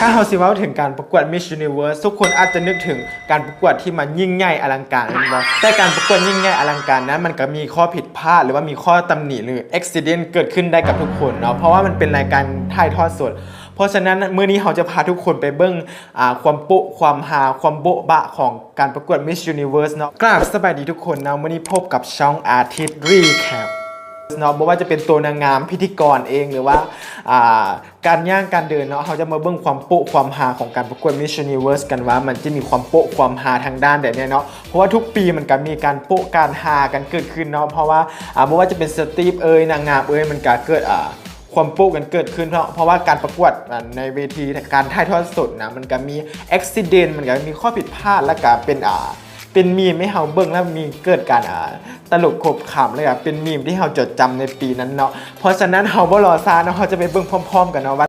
ถ้าเราสิเว่าถึงการประกวด Miss Universe ทุกคนอาจจะนึกถึงการประกวดที่มันยิ่งใหญ่อลังการแม่นบ่แต่การประกวดยิ่งใหญ่อลังการนั้นมันก็มีข้อผิดพลาด หรือว่ามีข้อตำหนิหรือ accident เกิดขึ้นได้กับทุกคนเนาะเพราะว่ามันเป็นรายการถ่ายทอดสดเพราะฉะนั้นมื้อนี้เราจะพาทุกคนไปเบิ่งอ่าความโปะความฮาความโบ๊ะบะของการประกวด Miss Universe เนาะกราบสบายดีทุกคนนะมื้อนี้พบกับช่อง Artist Recap เนาะไม่ว่าจะเป็นตัวนางงามพิธีกรเองหรือว่าอ่าการย่างการเดินเนาะเขาจะมาเบิ่งความโปะความฮาของการประกวด Miss Universe กันว่า มันจะมีความโปะความฮาทางด้านใดเนี่ยเนาะเพราะว่าทุกปีมันก็มีการโปะการฮากันเกิดขึ้นเนาะเพราะว่าอ่าไม่ว่าจะเป็นสตีฟเอ้ยนางงามเอ้ยมันก็เกิดอ่าความโป๊กกันเกิดขึ้นเพราะเพราะว่าการประกวดอะในเวทีการถ่ายทอดสดนะมันก็มีอุบิเหตุมันก็มีข้อผิดพลาดแล้วก็เป็นอ่า เป็นมีมให้เฮาเบิ่งแล้วมีเกิดการอ่าตลกขบขำเลยอะเป็นมีมที่เฮาจดจำในปีนั้นเนาะเพราะฉะนั้นเฮาบ่รอซาเนาะเฮาจะไปเบิ่งพร้อม ๆ กันเนาะว่า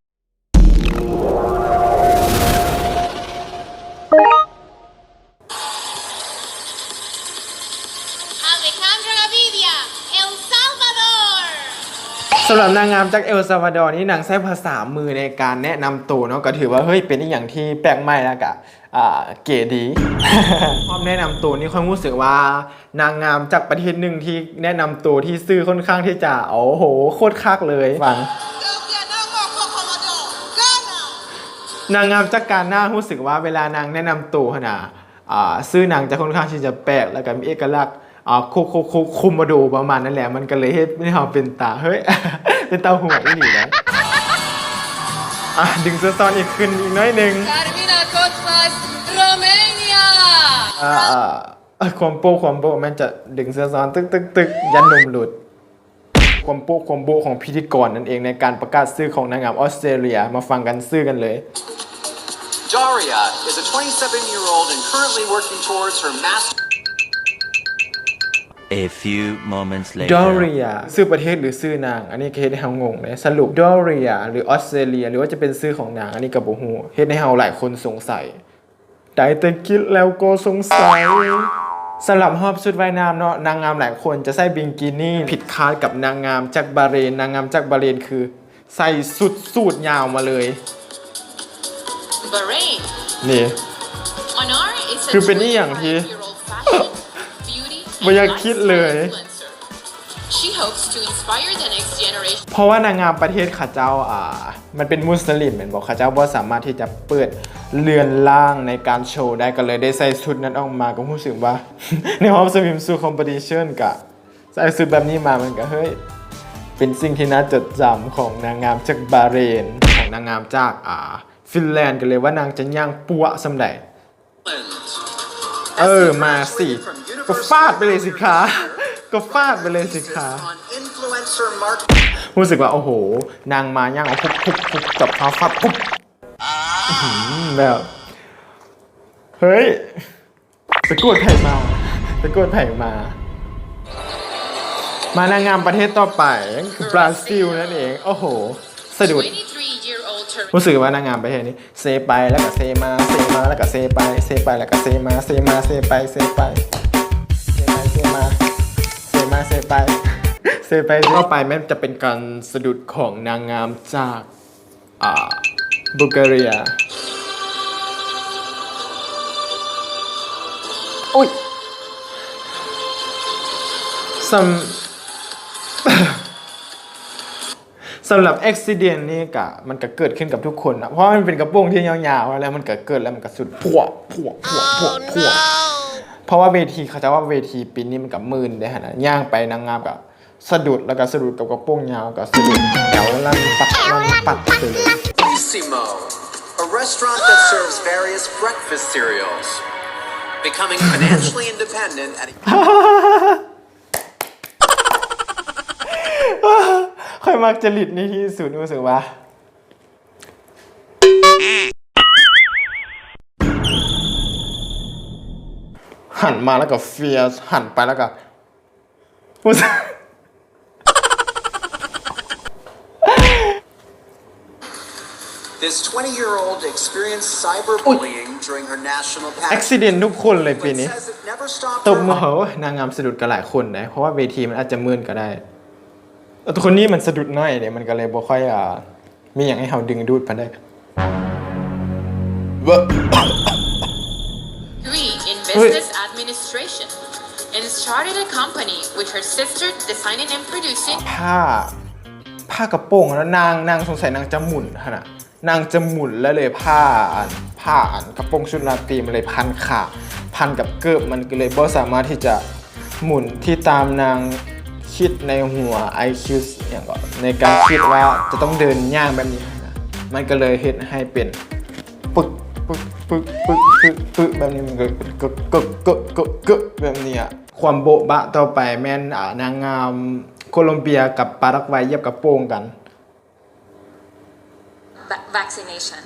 สำหรับนางงามจากเอลซาวาดอร์นี่นางใช้ภาษามือในการแนะนำตัวเนาะก็ถือว่าเฮ้ยเป็นอีกอย่างที่แปลกใหม่แล้วกะอ่าเก๋ดีความแนะนำตัวนี่ค่อยรู้สึกว่านางงามจากประเทศหนึ่งที่แนะนำตัวที่ซื่อค่อนข้างที่จะโอ้โหโคตรคักเลยฟังนางงามจากการหน้ารู้สึกว่าเวลานางแนะนำตัวขนาดอ่าซื่อนางจะค่อนข้างที่จะแปลกแล้วก็มีเอกลักษณ์อ่า คุคุคุคุมมาดูประมาณนั้นแหละ มันก็เลยให้ให้เราเป็นตา เฮ้ย เป็นตาหัวอีหลีนะอะดึงเสื้อซ้อนอีกขึ้นอีกน้อยหนึ่ง Carmina Kotmas, Romania. อ่าอ่าอะความโป๊ะความโป๊ะมันจะดึงเสื้อซ้อนตึกตึกตึกยันนมหลุด ความโป๊ะความโบ๊ะของพิธีกรนั่นเองในการประกาศชื่อของนางงามออสเตรเลียมาฟังกันชื่อกันเลย Daria is a 27 year old and currently working towards her master. A few moments later. ดอเรียชื่อประเทศหรือชื่อนาง อันนี้ก็เฮ็ดให้เฮางงเลยสรุปดอเรียหรือออสเตรเลีย หรือว่าจะเป็นชื่อของนางอันนี้ก็บ่ฮู้เฮ็ดให้เฮาหลายคนสงสัยได้แต่คิดแล้วก็สงสัยสำหรับรอบชุดว่ายน้ำเนาะนางงามหลายคนจะใส่บิกินี่ผิดคาดกับนางงามจากบาห์เรน นางงามจากบาห์เรนคือ ใส่สุดสูทยาวมาเลย Bahrain. นี่ Anar is a คือเป็นอีหยังที่ year-old fashion, beauty, บ่อยากคิดเลย influencer. She hopes to inspire the next generation. เพราะว่านางงามประเทศข้าเจ้าอ่า มันเป็นมุสลิมเหมือนบอกข้าเจ้าว่าสามารถที่จะเปิดเรือนล่างในการโชว์ได้ก็เลยได้ใส่ชุดนั้นออกมาก็รู้สึกว่า ในห้องสวิมซูคอมเพติชันกะใส่ชุดแบบนี้มามันก็เฮ้ยเป็นสิ่งที่น่าจดจำของนางงามจากบาห์เรนของนางงามจากอ่าฟินแลนด์กันเลยว่านางจะย่างปัวสำใดเออมาสิ ก็ฟาดไปเลยสิคะก็ฟาดไปเลยสิคะรู้สึกว่าโอ้โห นางมาย่างเอาปุ๊บปุ๊บปุ๊บจับเท้าฟาดปุ๊บแบบเฮ้ยไปกวดไผ่มาไปกวดไผ่มา มานางงามประเทศต่อไปคือบราซิลนั่นเองโอ้โหสะดุดรู้สึกว่านางงามประเทศนี้เซไปแล้วก็เซมาเซมาแล้วก็เซไปเซไปแล้วก็เซมาเซมาเซไปเซไป เซมาเซไปเซไปต่อไปแม่งจะเป็นการสะดุดของนางงามจากอ่าบูลการีย อุ้ย สำสำหรับอุบิเหตุนี่กะมันก็เกิดขึ้นกับทุกคนนะเพราะมันเป็นกระโปรงที่ยาวๆแล้วมันก็เกิดแล้วมันก็สุดพวกพวกพวกพวกพวก เพราะว่าเวทีเขาจะว่าเวทีปีนี้มันกับมืนได้ฮะนะย่างไปนางงามกับสะดุดแล้วก็สะดุดกับกระโปรงยาวกับสะดุดแถวลั่นปัดลั่นปัดไปเลย Bellissimo, a restaurant that serves various breakfast cereals. Becoming financially independent at a ค่อยมักจริตนี่ที่สุดรู้สึกว่า หันมาแล้วก็เฟียสหันไปแล้วก็รู้สึก This 20 year old experienced cyberbullying during her national อุ pageant. บิเหตุทุกคนเลยปี but นี้ says it never stopped ตบ her มือเหอนางงามสะดุดกันหลายคนนะ เพราะว่าเวทีมันอาจจะมืนก็ได้แต่ตัวคนนี้มันสะดุดน้อยเนี่ยมันก็เลยบ่ค่อยอ่ามีอย่างให้เฮาดึงดูดพันได้ degree in business administration and started a company with her sister designing and producing ผ้า ผ้ากระโปรงแล้วนางนางสงสัยนางจะหมุนขนาดนางจะหมุนแล้วเลยผ้าอันผ้าอันกระโปรงชุดราตรีมันเลยพันขาพันกับเกิบมันก็เลยบ่สามารถที่จะหมุนที่ตามนางคิดในหัว IQ อย่างก็ในการคิดว่าจะต้องเดินย่างแบบนี้นะมันก็เลยเฮ็ดให้เป็นปึกปึก ปึกปึกปึกปึกแบบนี้มันก็กึกกึกกึกกึกกึกแบบนี้อะความโบ๊ะบะต่อไปแม่นอ่านางงามโคลอมเบียกับปารากวัยเหยียบกระโปรงกัน Va- vaccination.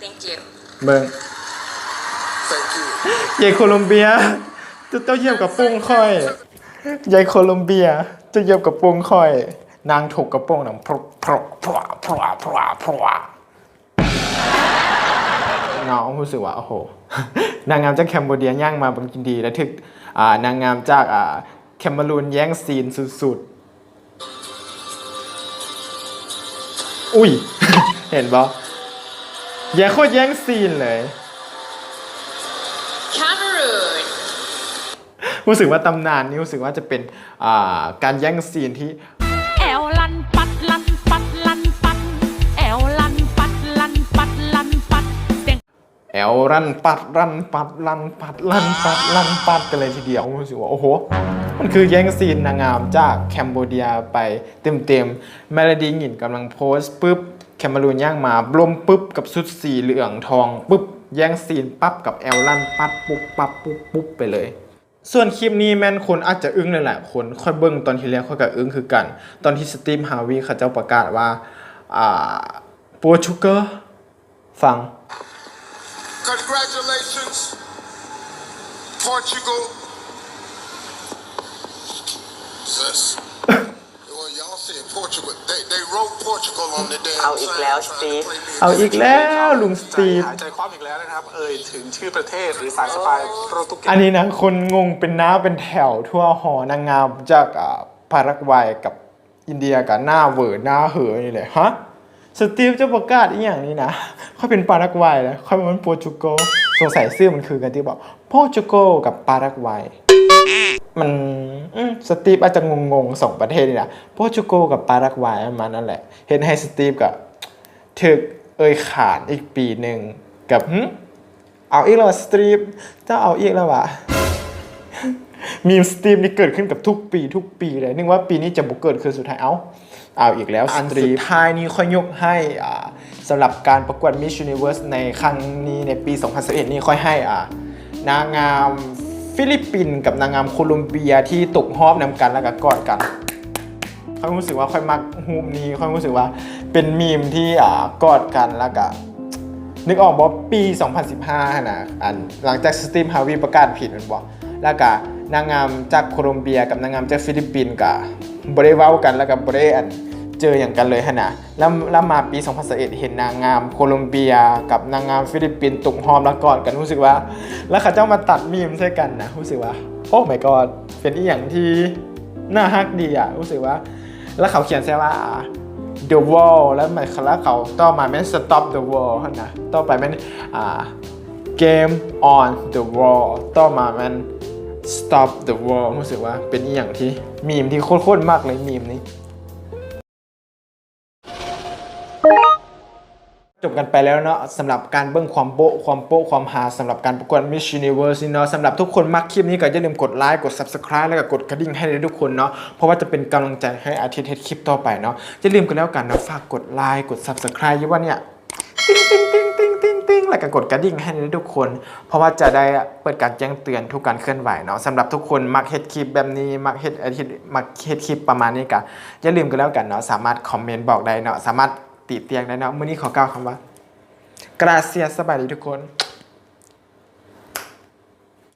Thank you. เบิ่ง Thank you. ยายโคลอมเบียจะเจ้าเหยียบกับโป้งค่อยยายโคลอมเบียจะเหยียบกับโป้งค่อย นางถกกระโปรงหนังพรกพรกพรวพรวพรวพร วน้องรู้สึกว่าโอ้โหนางงามจากแคมโบเดียย่างมาบางกินดีแล้วถึกอ่านางงามจากอ่าแคมเบรูนแย่งซีนสุดๆ อุ้ย เห็นปะแย่โคตรแย่งซีนเลย Cameroon. รู้สึกว่าตำนานนี้รู้สึกว่าจะเป็นอ่าการแย่งซีนที่ แอลรันปัดรันปัดรันปัดรันปัดรันปัดกันเลยทีเดียวรู้สึกว่าโอ้โห มันคือแย่งซีนนางงามจากแคมโบเดียไปเต็มๆแมลดีหินกำลังโพสต์ปุ๊บแคมเบรูนย่างมาบลมปุ๊บกับชุดสีเหลืองทองปุ๊บแย่งซีนปั๊บกับแอลรันปัดปุ๊บปั๊บปุ๊บปุ๊บไปเลย ส่วนคลิปนี้แม่นคนอาจจะอึ้งหลายๆคนค่อยเบิ้งตอนที่แรกค่อยกับอึ้งคือกัน ตอนที่สตีมฮาวีเขาเจ้าประกาศว่าอ่าโปรตุเกสฟัง Congratulations, Portugal. Sis. well, y'all said Portugal. They, they wrote Portugal on the damn เอาอีกแล้ว sign สตีฟ trying to play me. เอาอีกแล้วลุงสตีฟ หายใจคว่ำอีกแล้วนะครับ เอ่ยถึงชื่อประเทศหรือสายสปายโปรตุเกอันสนี้นะคนงงเป็นน้าเป็นแถวทั่วหอนางงามจากอ่าปารากวัยกับอินเดียกับหน้าเหวอหน้าเหอนี่เลยฮะสตีฟจะประกาศอีอย่างนี้นะ เขาเป็นปารากวัยแล้วเขาเป็นโปรตุเกสสงสัยชื่อมันคือกันที่บอกโปรตุเกสกับปารากวัยมันสตีฟอาจจะงงๆสองประเทศนี่นะโปรตุเกสกับปารากวัยมานั่นแหละ เห็นให้สตีฟกับถึกเอ่ยขานอีกปีหนึ่งกับเอาอีกแล้วสตรีมเจ้าเอาอีกแล้ววะมีมสตรีมนี่เกิดขึ้นกับทุกปีทุกปีเลยนึกว่าปีนี้จะบุกเกิดขึ้นสุดท้ายเอาเอาอีกแล้วอันสุดท้ายนี้ค่อยยกให้อ่า สำหรับการประกวด Miss Universe ในครั้งนี้ในปี 2011 นี้ค่อยให้อ่านางงามฟิลิปปินส์กับนางงามโคลอมเบียที่ตกรอบนำกันแล้วก็กอดกันค่อยรู้สึกว่าค่อยมักฮูมนี้ค่อยรู้สึกว่าเป็นมีมที่อ่ากอดกันแล้วก็นึกออกบอกปี 2015นะอันหลังจากสตีมฮาวีประกาศผิดมันบอกแล้วก็นางงามจากโคลอมเบียกับนางงามจากฟิลิปปินส์กับบริเว้ากันแล้วกับบริอัน เจออย่างกันเลยฮะนะแล้วแล้วมาปี 2021เห็นนางงามโคลอมเบีย กับนางงามฟิลิปปินส์ตุกหอมแล้วกอดกันรู้สึกว่า แล้วเขาเจ้ามาตัดมีมใช่กันนะรู้สึกว่า โอ้ my god เป็นอีหยังที่น่าฮักดีอะรู้สึกว่า แล้วเขาเขียนใช่ว่า the wall แล้วมันแล้วเขาต่อมาแม่น stop the wall หั่นนะต่อไปแม่นอ่า game on the wall ต่อมาแม่น stop the wall รู้สึกว่าเป็นอีอย่างที่มีมที่โคตรๆมากเลยมีมนี้ จบกันไปแล้วเนาะสำหรับการเบิ้งความโป๊ะความโป๊ะความฮาสำหรับการประกวด Miss Universe นี่เนาะสำหรับทุกคนมักคลิปนี้ก็อย่าลืมกดไลค์กด Subscribe แล้วก็กดกระดิ่งให้เลยทุกคนเนาะเพราะว่าจะเป็นกำลังใจให้อาทิตย์เฮ็ดคลิปต่อไปเนาะอย่าลืมกันแล้วกันนะฝากกดไลค์กด Subscribe ยี่ว่าเนี่ยติ้งติ้งติ้งติ้งติ้งติ้งแล้วก็กดกระดิ่งให้ทุกคน เพราะว่าจะได้เปิดการแจ้งเตือนทุกการเคลื่อนไหวเนาะสำหรับทุกคนมักเฮ็ดคลิปแบบนี้มักเฮ็ดอาทิตย์มักเฮ็ดคลิปประมาณนี้กันอย่าลืมกันแล้วกันเนาะสามารถคอมเมนต์บอกได้เนาะสามารถ ติเตียงได้เนาะมื้อนี้ขอกล่าวคำว่า กราเซียสบายดีทุกคน